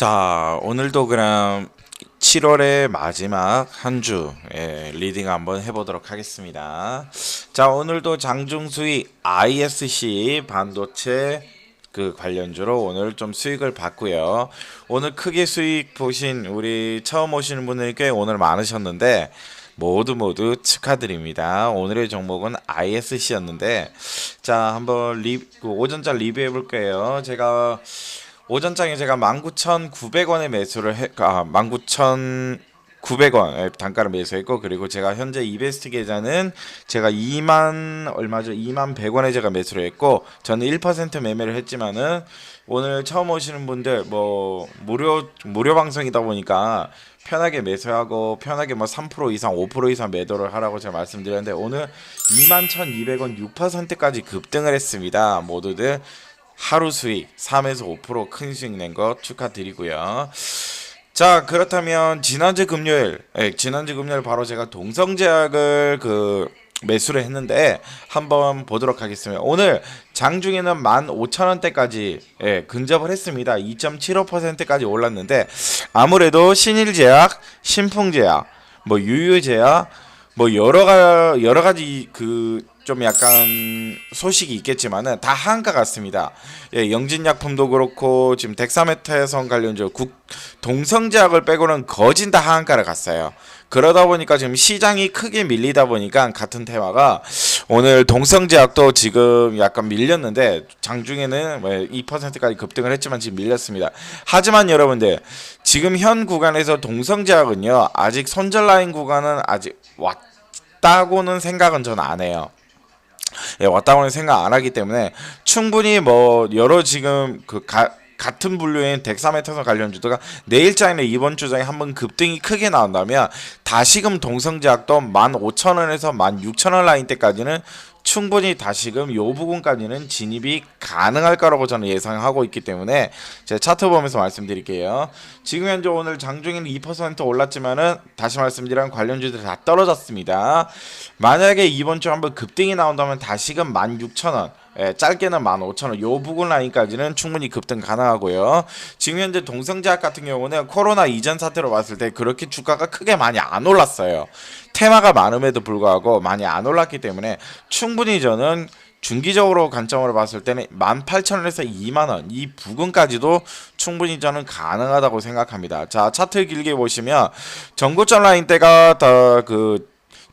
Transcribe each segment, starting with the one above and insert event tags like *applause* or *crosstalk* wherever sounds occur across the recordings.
자, 오늘도 그럼 7월의 마지막 한 주 예, 리딩 한번 해보도록 하겠습니다. 자, 오늘도 장중수의 ISC 반도체 그 관련주로 오늘 좀 수익을 봤고요. 오늘 크게 수익 보신 우리 처음 오시는 분들께 오늘 많으셨는데 모두 모두 축하드립니다. 오늘의 종목은 ISC였는데 자 한번 리, 그 오전자 리뷰해 볼게요. 제가 오전장에 제가 19,900원에 매수를 해, 아, 19,900원 단가를 매수했고 그리고 제가 현재 이베스트 계좌는 제가 2만 얼마죠? 2만 100원에 제가 매수를 했고 저는 1% 매매를 했지만은 오늘 처음 오시는 분들 뭐 무료 무료 방송이다 보니까 편하게 매수하고 편하게 뭐 3% 이상 5% 이상 매도를 하라고 제가 말씀드렸는데 오늘 21,200원 6%까지 급등을 했습니다. 모두들 하루 수익 3에서 5%큰 수익 낸 거 축하드리고요. 자 그렇다면 지난주 금요일 예, 지난주 금요일 바로 제가 동성제약을 그 매수를 했는데 한번 보도록 하겠습니다. 오늘 장중에는 15,000원대까지 예, 근접을 했습니다. 2.75%까지 올랐는데 아무래도 신일제약, 신풍제약, 뭐 유유제약 뭐 여러 가 여러 가지 그 좀 약간 소식이 있겠지만은 다 한가 같습니다. 예, 영진약품도 그렇고 지금 덱사메타에선 관련주 국 동성제약을 빼고는 거진 다 하한가를 갔어요. 그러다 보니까 지금 시장이 크게 밀리다 보니까 같은 테마가 오늘 동성제약도 지금 약간 밀렸는데 장중에는 2%까지 급등을 했지만 지금 밀렸습니다. 하지만 여러분들 지금 현 구간에서 동성제약은요 아직 손절 라인 구간은 아직 왔다고는 생각은 저는 안 해요. 예, 왔다고는 생각 안 하기 때문에 충분히 뭐 여러 지금 그 가, 같은 분류인 덱사메타선 관련주도가 내일장이나 이번 주장에 한번 급등이 크게 나온다면 다시금 동성제약도 15,000원에서 16,000원 라인 때까지는 충분히 다시금 요 부분까지는 진입이 가능할 거라고 저는 예상하고 있기 때문에 제가 차트 보면서 말씀드릴게요. 지금 현재 오늘 장중에는 2% 올랐지만은 다시 말씀드리면 관련주들 다 떨어졌습니다. 만약에 이번 주 한번 급등이 나온다면 다시금 16,000원 예, 짧게는 15,000원 요 부분 라인까지는 충분히 급등 가능하고요. 지금 현재 동성제약 같은 경우는 코로나 이전 사태로 봤을 때 그렇게 주가가 크게 많이 안 올랐어요. 테마가 많음에도 불구하고 많이 안 올랐기 때문에 충분히 저는 중기적으로 관점으로 봤을 때는 18,000원에서 2만원 이 부근까지도 충분히 저는 가능하다고 생각합니다. 자 차트 길게 보시면 전고점 라인 때가 더 그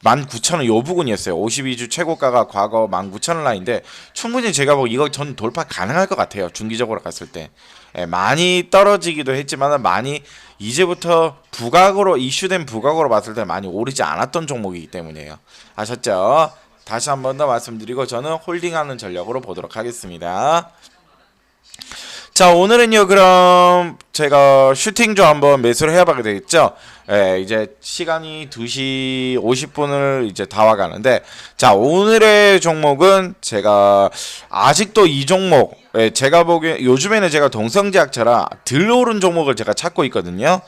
19,000원 요 부분이었어요. 52주 최고가가 과거 19,000원 라인데 충분히 제가 보기 이거 전 돌파 가능할 것 같아요. 중기적으로 갔을 때. 예, 많이 떨어지기도 했지만 많이 이제부터 부각으로 이슈된 부각으로 봤을 때 많이 오르지 않았던 종목이기 때문이에요. 아셨죠? 다시 한 번 더 말씀드리고 저는 홀딩하는 전략으로 보도록 하겠습니다. 자 오늘은요 그럼 제가 슈팅조 한번 매수를 해봐게 되겠죠? 예, 이제 시간이 2시 50분을 이제 다 와가는데 자 오늘의 종목은 제가 아직도 이 종목 예, 제가 보기에 요즘에는 제가 동성제약처럼 들어오른 종목을 제가 찾고 있거든요.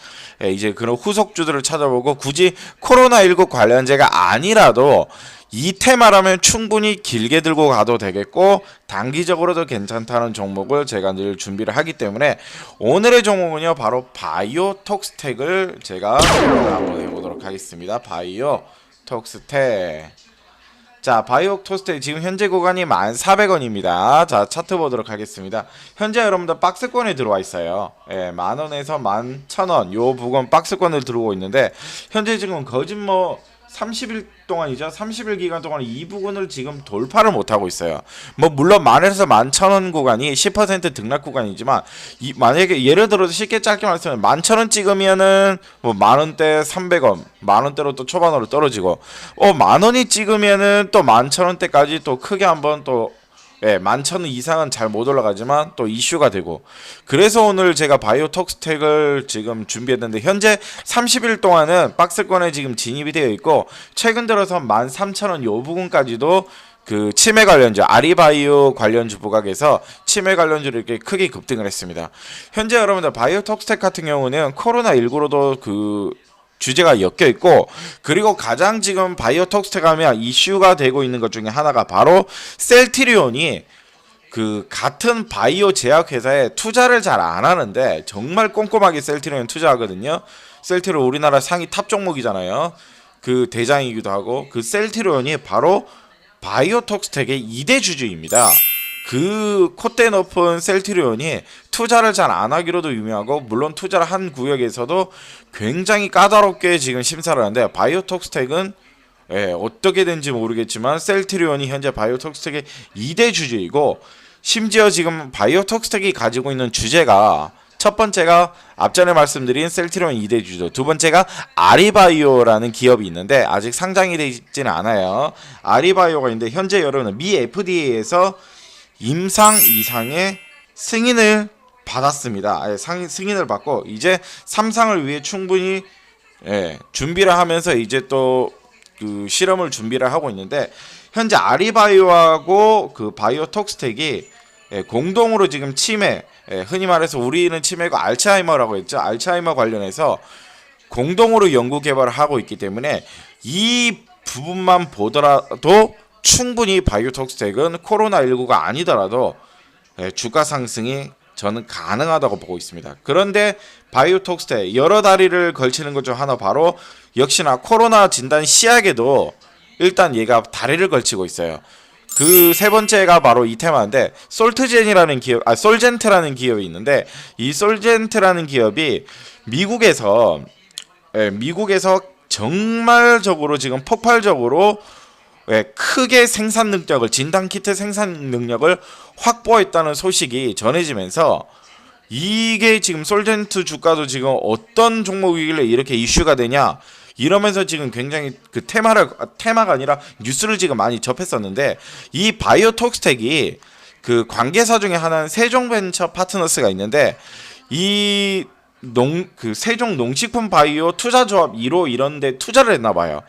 예, 이제 그런 후속주들을 찾아보고 굳이 코로나19 관련제가 아니라도 이 테마라면 충분히 길게 들고 가도 되겠고 단기적으로도 괜찮다는 종목을 제가 늘 준비를 하기 때문에 오늘의 종목은요 바로 바이오 톡스텍을 제가 한번 해보도록 하겠습니다. 바이오 톡스텍 자 바이오 톡스텍 지금 현재 구간이 1,400원입니다. 자 차트 보도록 하겠습니다. 현재 여러분들 박스권에 들어와 있어요. 예, 만 원에서 11,000원 요 부분 박스권을 들어오고 있는데 현재 지금 거짓 뭐 30일 동안이죠. 30일 기간 동안 이 부분을 지금 돌파를 못 하고 있어요. 뭐 물론 만에서 만천 원 구간이 10% 등락 구간이지만 이 만약에 예를 들어서 쉽게 짧게 말하면 만천 원 찍으면은 뭐 만 원대 300원, 만 원대로 또 초반으로 떨어지고 어 만 원이 찍으면은 또 만천 원대까지 또 크게 한번 또 예, 만천 이상은 잘 못 올라가지만 또 이슈가 되고 그래서 오늘 제가 바이오 톡스텍을 지금 준비했는데 현재 30일 동안은 박스권에 지금 진입이 되어 있고 최근 들어서 13,000원 요 부분까지도 그 치매 관련주 아리바이오 관련주 부각에서 치매 관련주를 이렇게 크게 급등을 했습니다. 현재 여러분들 바이오 톡스텍 같은 경우는 코로나 19로도 그 주제가 엮여 있고 그리고 가장 지금 바이오 톡스텍 하면 이슈가 되고 있는 것 중에 하나가 바로 셀트리온이 그 같은 바이오 제약 회사에 투자를 잘 안 하는데 정말 꼼꼼하게 셀트리온 투자하거든요. 셀트리온 우리나라 상위 탑 종목이잖아요. 그 대장이기도 하고 그 셀트리온이 바로 바이오톡스텍의 2대 주주입니다. 그 콧대 높은 셀트리온이 투자를 잘 안 하기로도 유명하고 물론 투자를 한 구역에서도 굉장히 까다롭게 지금 심사를 하는데 바이오톡스텍은 예, 어떻게 된지 모르겠지만 셀트리온이 현재 바이오톡스텍의 2대 주주이고 심지어 지금 바이오톡스텍이 가지고 있는 주제가 첫 번째가 앞전에 말씀드린 셀트리온 2대 주주, 두 번째가 아리바이오라는 기업이 있는데 아직 상장이 되어 있지는 않아요. 아리바이오가 있는데 현재 여러분은 미 FDA에서 임상 이상의 승인을 받았습니다. 승인을 받고 이제 삼상을 위해 충분히 예, 준비를 하면서 이제 또 그 실험을 준비를 하고 있는데 현재 아리바이오하고 그 바이오톡스텍이 예, 공동으로 지금 치매, 예, 흔히 말해서 우리는 치매고 알츠하이머라고 했죠. 알츠하이머 관련해서 공동으로 연구 개발을 하고 있기 때문에 이 부분만 보더라도 충분히 바이오톡스텍은 코로나19가 아니더라도 예, 주가 상승이 저는 가능하다고 보고 있습니다. 그런데 바이오톡스텍 여러 다리를 걸치는 것 중 하나 바로 역시나 코로나 진단 시약에도 일단 얘가 다리를 걸치고 있어요. 그 세 번째가 바로 이 테마인데 솔트젠이라는 기업, 아 솔젠트라는 기업이 있는데 이 솔젠트라는 기업이 미국에서 예, 미국에서 정말적으로 지금 폭발적으로 예, 크게 생산 능력을 진단 키트 생산 능력을 확보했다는 소식이 전해지면서 이게 지금 솔젠트 주가도 지금 어떤 종목이길래 이렇게 이슈가 되냐 이러면서 지금 굉장히 그 테마를 아, 테마가 아니라 뉴스를 지금 많이 접했었는데 이 바이오 톡스텍이 그 관계사 중에 하나는 세종벤처 파트너스가 있는데 이 농 그 세종 농식품 바이오 투자조합 1호 이런데 투자를 했나 봐요.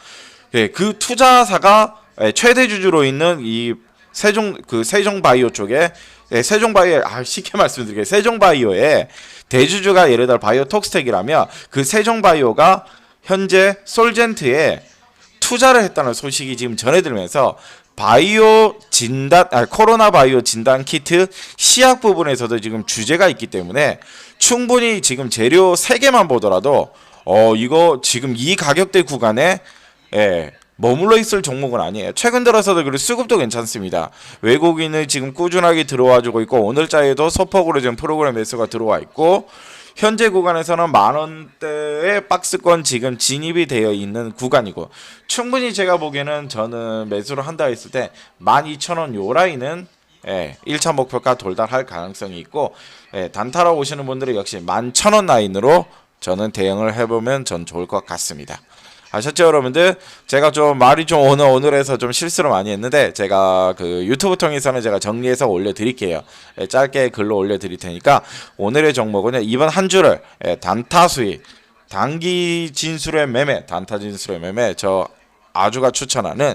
예, 그 투자사가 예, 최대 주주로 있는 이 세종 그 세종 바이오 쪽에 예, 세종 바이오 아 쉽게 *laughs* 말씀드릴게요. 세종 바이오의 대주주가 예를 들어 바이오톡스텍이라면 그 세종 바이오가 현재 솔젠트에 투자를 했다는 소식이 지금 전해들면서 바이오 진단, 아, 코로나 바이오 진단 키트 시약 부분에서도 지금 주제가 있기 때문에 충분히 지금 재료 세 개만 보더라도 어 이거 지금 이 가격대 구간에 예, 머물러 있을 종목은 아니에요. 최근 들어서도 그리고 수급도 괜찮습니다. 외국인을 지금 꾸준하게 들어와주고 있고 오늘자에도 소폭으로 지금 프로그램 매수가 들어와 있고 현재 구간에서는 만 원대의 박스권 지금 진입이 되어 있는 구간이고 충분히 제가 보기에는 저는 매수를 한다 했을 때 12,000원 요 라인은 예, 1차 목표가 돌달할 가능성이 있고 예, 단타로 오시는 분들은 역시 11,000원 라인으로 저는 대응을 해보면 전 좋을 것 같습니다. 아셨죠 여러분들? 제가 좀 말이 좀 오늘 오늘에서 좀 실수를 많이 했는데 제가 그 유튜브 통해서는 제가 정리해서 올려드릴게요. 예, 짧게 글로 올려드릴 테니까 오늘의 종목은 이번 한 주를 예, 단타 수익, 단기 진술의 매매, 단타 진술의 매매 저 아주가 추천하는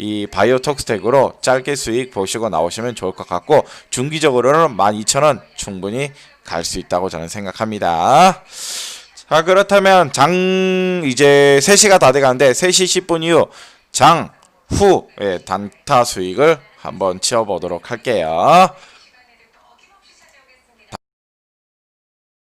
이 바이오 톡스텍으로 짧게 수익 보시고 나오시면 좋을 것 같고 중기적으로는 12,000원 충분히 갈 수 있다고 저는 생각합니다. 자 그렇다면 장 이제 3시가 다 돼가는데 3시 10분 이후 장후 예, 단타 수익을 한번 치어보도록 할게요.